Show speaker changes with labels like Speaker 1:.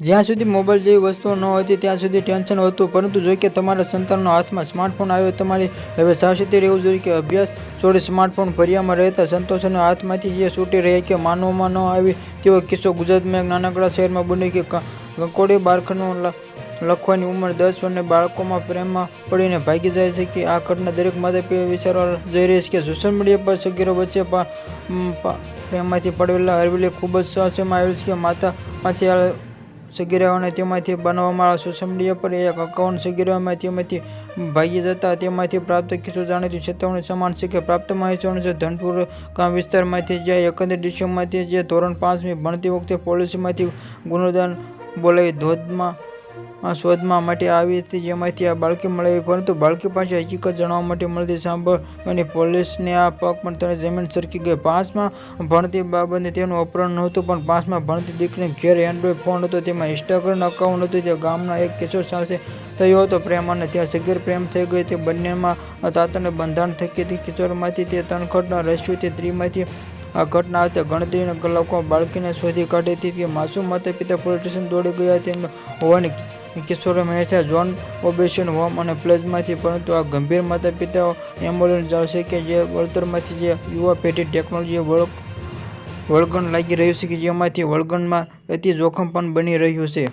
Speaker 1: જ્યાં સુધી મોબાઈલ જેવી વસ્તુઓ ન હતી ત્યાં સુધી ટેન્શન હતું પરંતુ જો કે તમારા સંતાનના હાથમાં સ્માર્ટફોન આવ્યો, તમારે હવે સાવચેતી રહેવું જોઈએ કે અભ્યાસ છોડી સ્માર્ટફોન ફરિયામાં રહેતા સંતોષના હાથમાંથી જે છૂટી રહ્યા કે માનવામાં ન આવી તેવો કિસ્સો ગુજરાતમાં એક નાનકડા શહેરમાં બન્યો કે કંકોડી બાળકનું લખવાની ઉંમર દસ અને બાળકોમાં પ્રેમમાં પડીને ભાગી જાય છે કે આ ઘટના દરેક માતા પિતા વિચારવા જઈ રહી છે કે સોશિયલ મીડિયા પર સગીરો વચ્ચે પ્રેમમાંથી પડેલા હરવેલી ખૂબ જ સહસમાં આવેલ છે કે માતા પાછી સગીરાઓને તેમાંથી બનાવવામાં આવે. સોશિયલ પર એક અકાઉન્ટ સગીરાઓમાં તેમાંથી ભાગી જતા તેમાંથી પ્રાપ્ત કિસ્સો જાણીતું ચેતવણી સમાન છે કે પ્રાપ્ત માહિતી અનુસાર ધનપુર ગામ વિસ્તારમાંથી જે એકંદર ડિસેમ્બરમાંથી જે ધોરણ પાંચમી ભણતી વખતે પોલિસીમાંથી ગુનોદાન બોલાવી ધોધમાં શોધમાં માટે આવી હતી, જેમાંથી આ બાળકી મળેલી, પરંતુ બાળકી પાસે હકીકત જાણવા માટે મળતી સાંભળવાની પોલીસને આ પગ પણ તેને જમીન સરકી ગઈ. પાંચમાં ભણતી બાબતને તેનું અપહરણ નહોતું, પણ પાંચમાં ભણતી દીકરીને ઘેર એન્ડ્રોઈડ ફોન હતો, તેમાં ઇન્સ્ટાગ્રામ અકાઉન્ટ હતું તે ગામના એક કિશોર સાથે થયો હતો. પ્રેમ અને ત્યાં સગીર પ્રેમ થઈ ગઈ, તે બંનેમાં તાતને બંધારણ થકી હતી. કિશોરમાંથી તે તનખટના રસ્યું તે ત્રીમાંથી આ ઘટના હતી ગણતરીના કલાકો બાળકીને શોધી કાઢી હતી કે માસૂમ માતા પિતા પોલીસ સ્ટેશન દોડી ગયા તેમ હોવાની કિશોરે હંમેશા જોન ઓબેશન હોમ અને પ્લેઝમાંથી પરંતુ આ ગંભીર માતા પિતાઓ એમ્બ્યુલન્સ જાળશે કે જે વળતરમાંથી જે યુવા પેઢી ટેકનોલોજી વળગ, વળગણ લાગી રહ્યું છે કે જેમાંથી વળગણમાં અતિ જોખમ પણ બની રહ્યું છે.